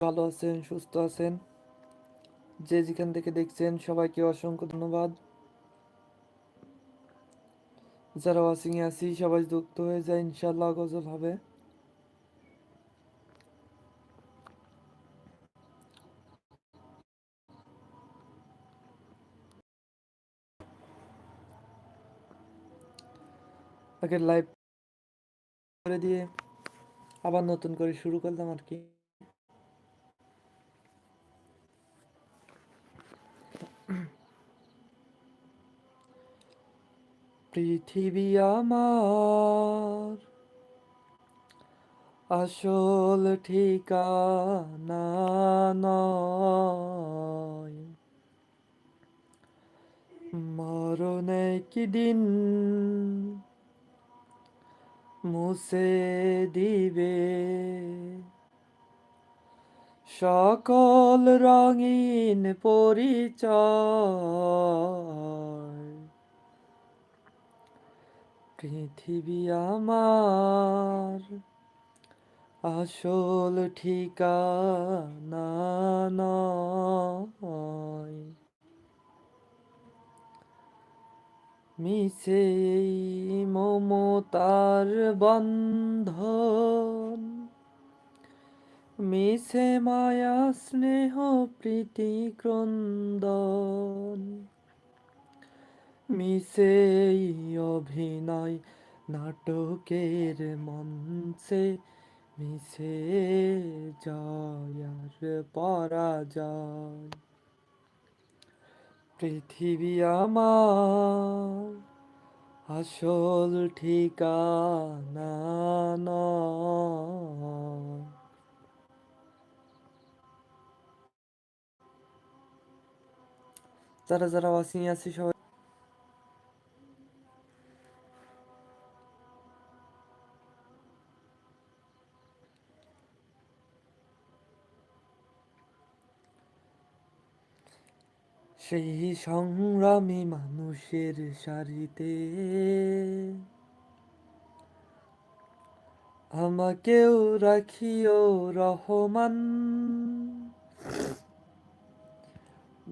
ভালো আছেন, সুস্থ আছেন? যে যেখান থেকে দেখছেন, সবাইকে অসংখ্য ধন্যবাদ। যারা ওয়াচিং এ আছি, সবাই যুক্ত হয়ে যায় ইনশাল্লাহ গজল হবে। আগে লাইভ করে দিয়ে আবার নতুন করে শুরু করলাম আর কি। পৃথিবী আমার আসল ঠিকানা নয়। মরণ দিন মুছে দিবে? সকল রঙিন পরিচয়। পৃথিবী আমার আসল ঠিকানা নয়। মিছে মমতার বন্ধন মিছে মায়া স্নেহ প্রীতি ক্রন্দন মিছে অভিনয় নাটকের মঞ্চে, মিছে জয়ার পরাজয় পৃথিবী আমার আসল ঠিকানা নয়। যারা যারা ওয়াসিং আছি সবাই সেই সংগ্রামী মানুষের সারিতে আমাকেও রাখিও রহমান।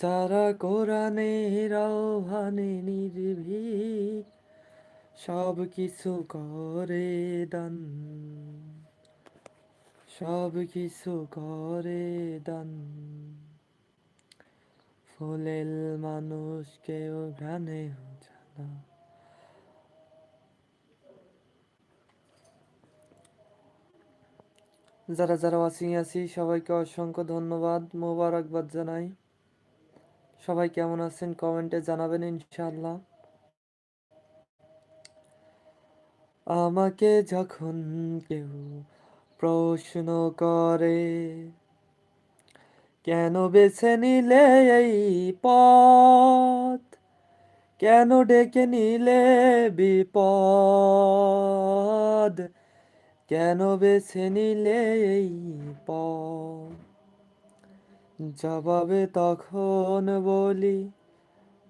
যারা কোরআনের আহ্বানে নির্ভীক, সব কিছু করে দান। সব কিছু করে দান। ফুলেল মানুষকেও ঘ্রাণে জানা যারা যারা ওয়াচিং আছি, সবাইকে অসংখ্য ধন্যবাদ, মোবারকবাদ জানাই। সবাই কেমন আছেন কমেন্টে জানাবেন ইনশাল্লাহ আমাকে যখন কেউ প্রশ্ন করে, কেন বেছে নিলে এই পথ? কেন ডেকে নিলে বিপদ? কেন বেছে নিলে এই পথ? জবাবে তখন বলি,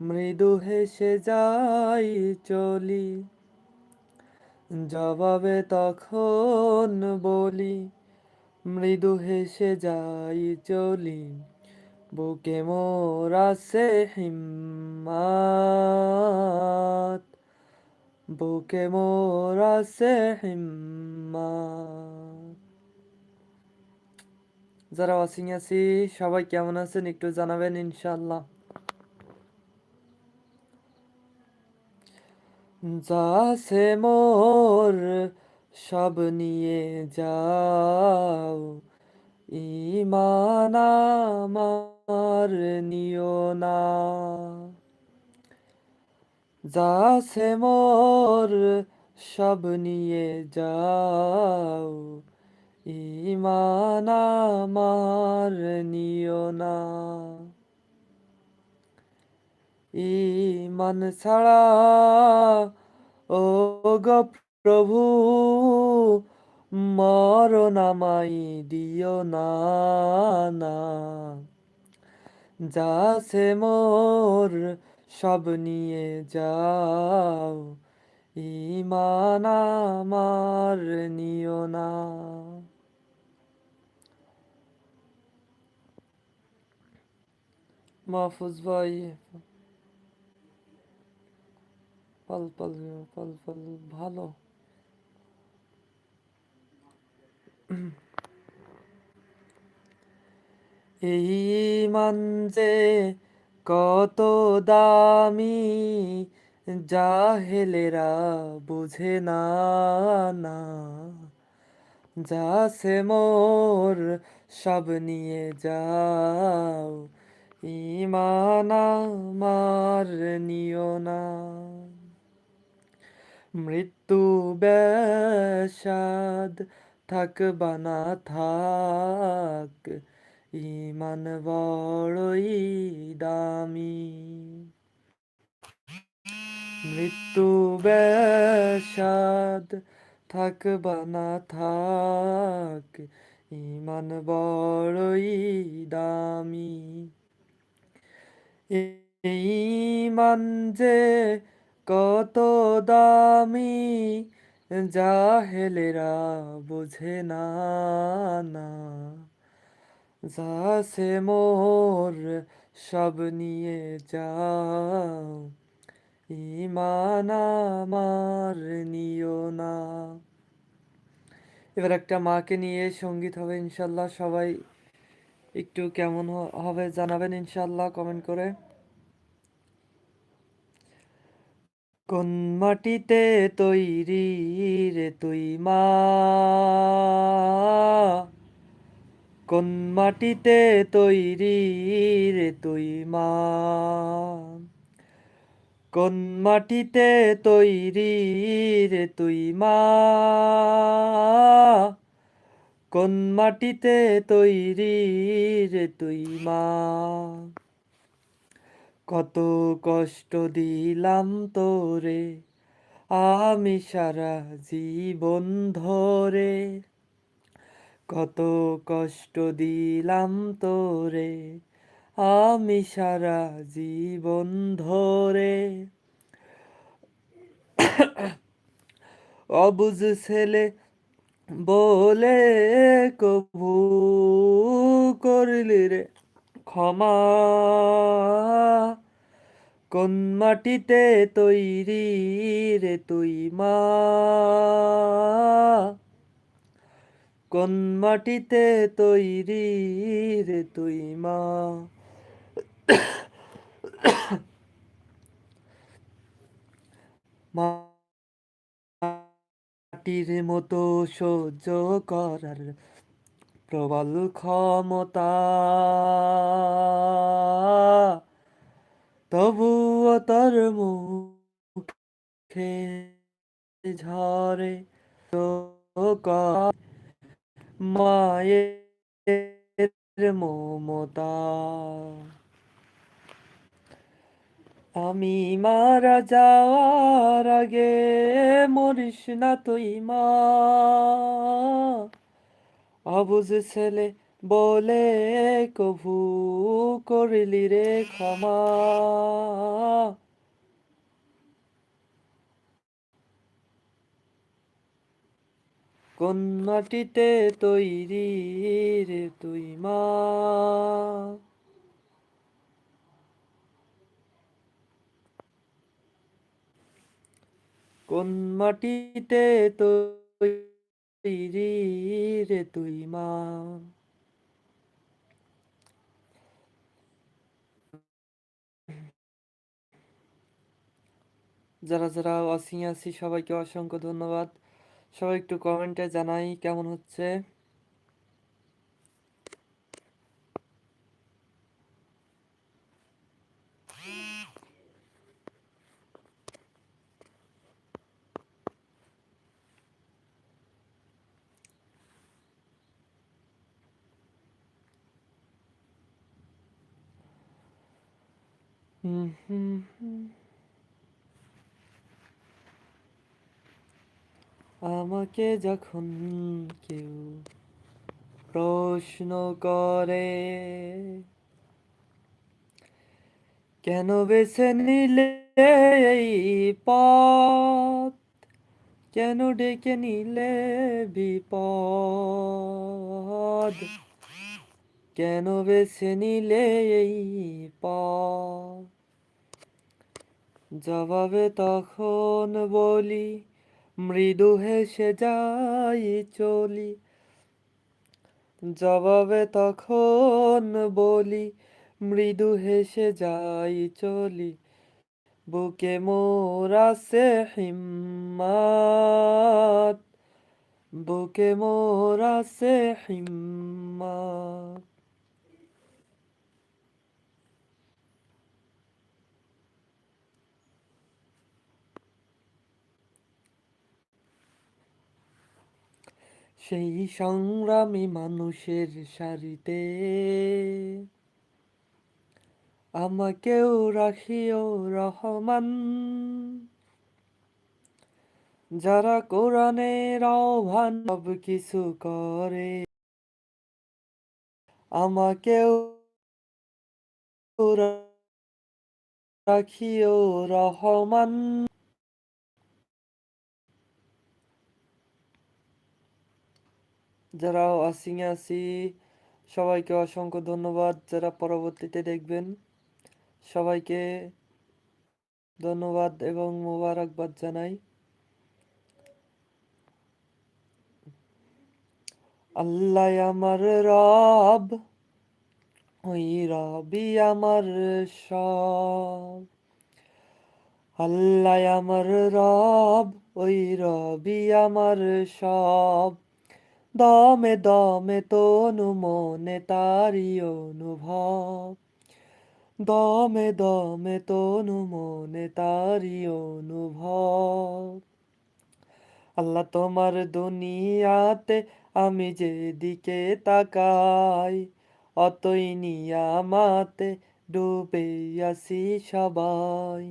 মৃদু হেসে যাই চলি। জবাবে তখন বলি, মৃদু হেসে যাই চলি। বুকে মোর আছে হিম্মাত, বুকে মোর আছে হিম্মাত। যারা ওয়াচিং আছি, সবাই কেমন আছেন? একটু জানাবেন ইনশাল্লাহ যা আছে মোর, সব নিয়ে যাও। ইমান আমার নিও না। যা আছে মোর, সব নিয়ে যাও। ইমান আমার নিও না। ইমান ছাড়া, ও গো প্রভু মরণ আমায় দিও না না। যা সে মোর, সব নিয়ে যাও। ইমান আমার নিও না। মাহফুজ ভাই। পাল পাল পাল পাল, ভালো। এই মান যে কত দামি, জাহেলেরা বুঝে না না। যা সে মোর সব নিয়ে যাও ইমান আমার নিও না। মৃত্যু বেশাদ থাকবা না থাক, ইমান বড়ই দামি। মৃত্যু বেশাদ থাকবা না থাক, ইমান বড়ই দামি। ইমান যে কত দামি, জাহেলেরা বোঝে না না। যা সে মোর সব নিয়ে যাও, ইমান আমার নিও না। এবার একটা মাকে নিয়ে সংগীত হবে ইনশাল্লাহ সবাই। একটু কেমন হবে জানাবেন ইনশাল্লাহ কমেন্ট করে। কোন মাটিতে তৈরি রে তুই মা? কোন মাটিতে তৈরি রে তুই মা? কোন মাটিতে তৈরি রে তুই মা? কোন মাটিতে তৈরি রে তুই মা? কত কষ্ট দিলাম তোরে, আমি সারা জীবন ধরে। কত কষ্ট দিলাম তোরে, আমি সারা জীবন ধরে। অবুঝ ছেলে বলে কবু করলি রে ক্ষমা। কোন মাটিতে তৈরি রে তুই মা? কোন মাটিতে তৈরি রে তুই মা? মাটির মতো সহ্য করার প্রবল ক্ষমতা। তবুও তোর মুখে ঝরে মায়ের মমতা। আমি মারা যাওয়ার আগে মরিস না তুই মা। অবুঝ ছেলে বলে কভু করলি রে ক্ষমা। কোন মাটিতে তৈরি রে তুই মা? কোন মাটিতে তৈরি রে তুই মা? যারা যারা আসি আসি সবাইকে অসংখ্য ধন্যবাদ। সবাই একটু কমেন্টে জানাই কেমন হচ্ছে? আমাকে যখন কেউ প্রশ্ন করে, কেন বেছে নিলে এই পথ? কেন ডেকে নিলে বিপদ? কেন বেছে নিলে এই পথ? জবাবে তখন বলি, মৃদু হেসে যাই চলি। জবাবে তখন বলি, মৃদু হেসে যাই চলি। বুকে মোর আছে হিম্মাত, বুকে মোর আছে হিম্মাত। সেই সংগ্রামী মানুষের সারিতে। আমাকেও রাখিও রহমান। যারা কোরআনের আহ্বান সব কিছু করে, আমাকেও রাখিও রহমান। যারা আসিং আসি। সবাইকে অসংখ্য ধন্যবাদ যারা পরবর্তীতে দেখবেন। সবাইকে ধন্যবাদ এবং মোবারকবাদ জানাই। আল্লাহ আমার রব, ওই রবি আমার সব। আল্লাহ আমার রব, ওই রবি আমার সব। দমে দমে তনু মনে তারি অনুভব দমে দমে তনু মনে তারি অনুভব আল্লাহ তোমার দুনিয়াতে আমি যেদিকে তাকাই অতই নিয়ামাতে ডুবে আসি সবাই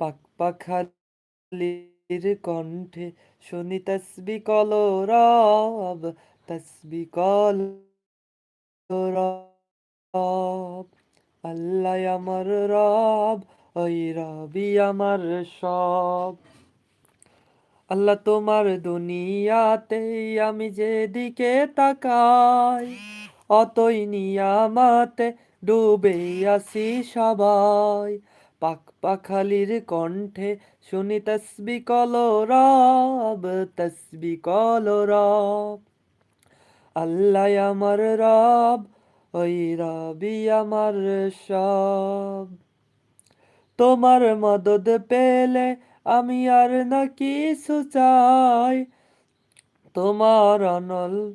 পাক পাখালির কণ্ঠে শুনি তসবি কল রব, তসবি কল রব। আল্লাহ আমার রব, ওই রবি আমার সব। আল্লাহ তোমার দুনিয়াতে আমি যেদিকে তাকাই, অতই নিয়ামাতে ডুবে আসি সবাই। পাক পাখালির কণ্ঠে শুনি তসবি কল রব, তসবি কল রব। আল্লাহ আমার রব, ওই রবি আমার সব। তোমার মদদ পেলে আমি আর না কিছু চাই। তোমার অনল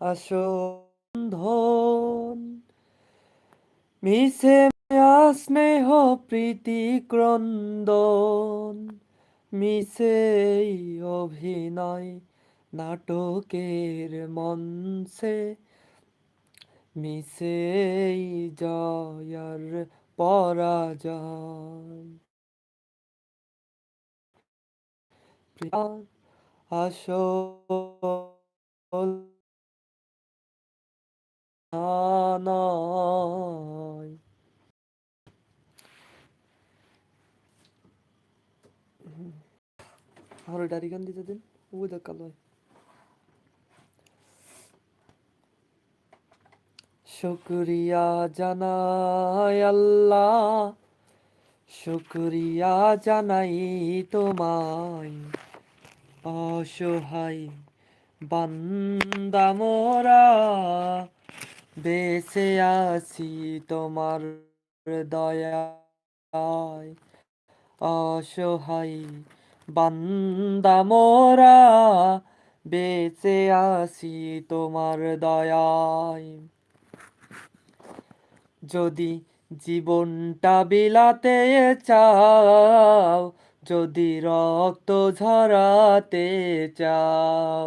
আসন্ধন মিশে স্নেহ প্রীতি ক্রন্দন। মিশেই অভিনয় নাটকের মঞ্চে। মিশেই জয়ার পরাজয়। আসল নয় আমার ডারি গান দিতে দিন ওই দেখ শুক্রিয়া জানাই আল্লাহ শুক্রিয়া জানাই তোমায় অসহায় বান্দা মোরা বেঁচে আছি তোমার দয়ায়। অসহায় বান্দা মোরা, বেঁচে আছি তোমার দয়ায়। যদি জীবনটা বিলাতে চাও, যদি রক্ত ঝরাতে চাও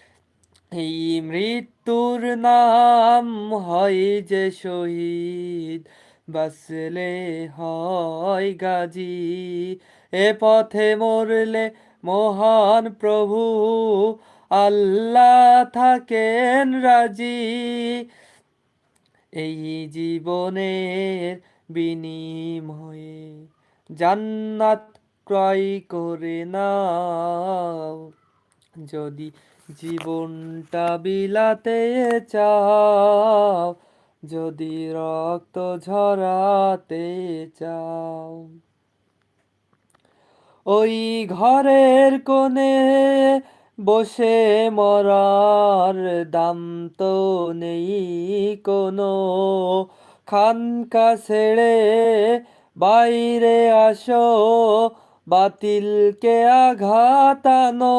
এই মৃত্যুর নাম হয় যে শহীদ। বাসলে হয় গাজী, এ পথে মরলে মহান প্রভু। আল্লাহ থাকেন রাজি। এই জীবনের বিনিময়ে জান্নাত ক্রয় করে নাও। যদি জীবনটা বিলাতে চাও, যদি রক্ত ঝরাতে চাও। ওই ঘরের কোণে বসে মরার দাম তো নেই কোনো। খানকা ছেড়ে বাইরে আসো, বাতিলকে আঘাতানো।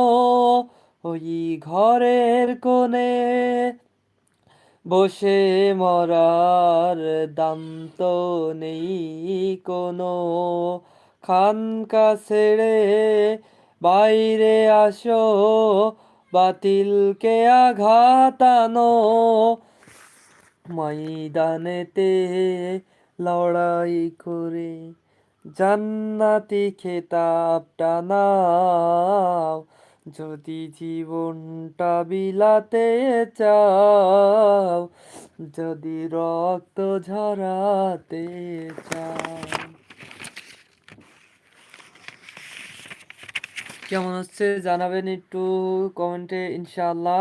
ওই ঘরের কোণে বসে মরার দাম তো নেই কোনো। খানকা ছেড়ে বাইরে আসো, বাতিলকে আঘাতানো। ময়দানেতে লড়াই করে জান্নাতি খেতাবটা নাও যদি জীবনটা বিলাতে চাও যদি রক্ত ঝরাতে চাও। কেমন হচ্ছে জানাবেন একটু কমেন্টে ইনশাআল্লাহ।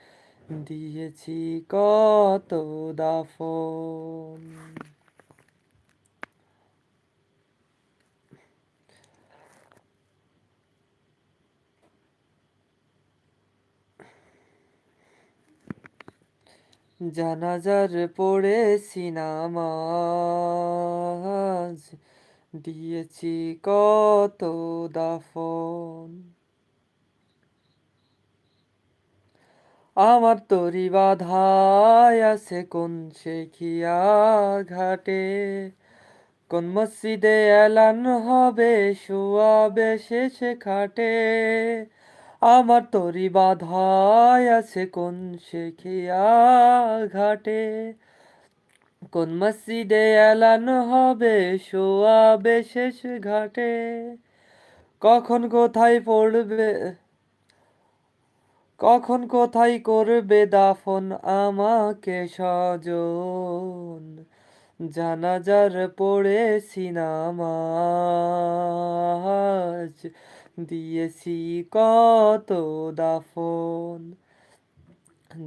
দিয়েছি কত দাফন। জানাজার পড়েছি নামাজ দিয়েছি কত দাফন। আমার তরি বাধায় আছে কোন শেখিয়া ঘাটে? কোন মসজিদে এলান হবে শুয়াবে শেষে খাটে? আমার তরি বাধায় আছে কোন শেখিয়া ঘাটে? কোন মসজিদে এলান হবে শোয়াবে শেষ ঘাটে? কখন কোথায় পড়বে কখন কোথায় করবে দাফন আমাকে সজন জানাজার পড়েছি নামাজ, দিয়েছি কত দাফন?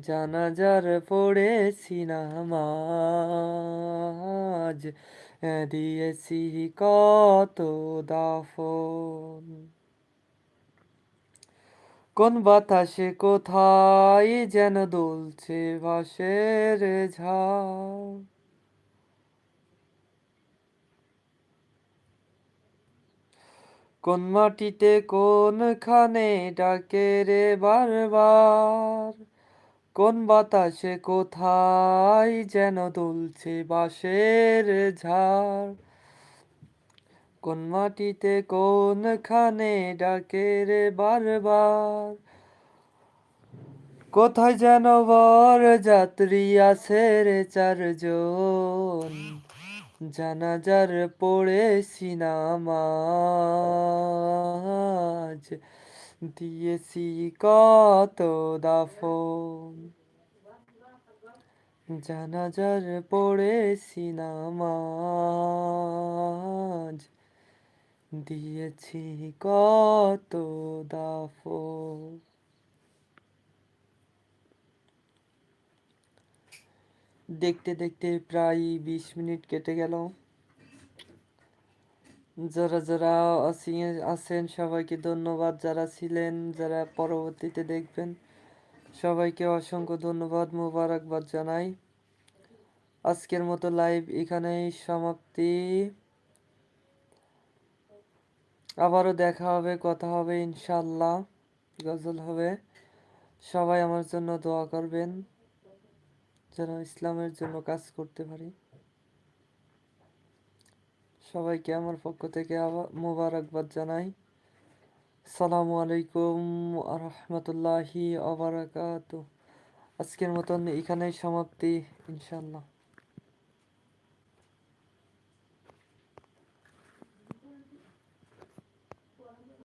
জানাজার পড়েছি নামাজ, দিয়েছি কত দাফন? কোন বাতাসে কোথায় যেন দুলছে বাঁশের ঝাড় কোন মাটিতে কোনখানে ডাকে রে বারবার? কোন বাতাসে কোথায় যেন দুলছে বাঁশের ঝাড় কোন মাটিতে কোনখানে ডাকে রে বারবার? কোথায় যেন বর যাত্রী আছে রে চারজন? জানাজার পড়ে নামাজ দিয়েছি কত দাফন? জানাজার পড়ে নামাজ দিয়েছি কত দাফন। দেখতে দেখতে প্রায় বিশ মিনিট কেটে গেল। যারা যারা আছেন, সবাইকে ধন্যবাদ। যারা ছিলেন, যারা পরবর্তীতে দেখবেন, সবাইকে অসংখ্য ধন্যবাদ, মোবারকবাদ জানাই। আজকের মতো লাইভ এখানেই সমাপ্তি। আবারও দেখা হবে, কথা হবে ইনশাল্লাহ গজল হবে। সবাই আমার জন্য দোয়া করবেন, যেন ইসলামের জন্য কাজ করতে পারি। সবাইকে আমার পক্ষ থেকে আবার মোবারকবাদ জানাই। সালামু আলাইকুম রহমতুল্লাহি আবরাকাত আজকের মতন এখানেই সমাপ্তি ইনশাল্লাহ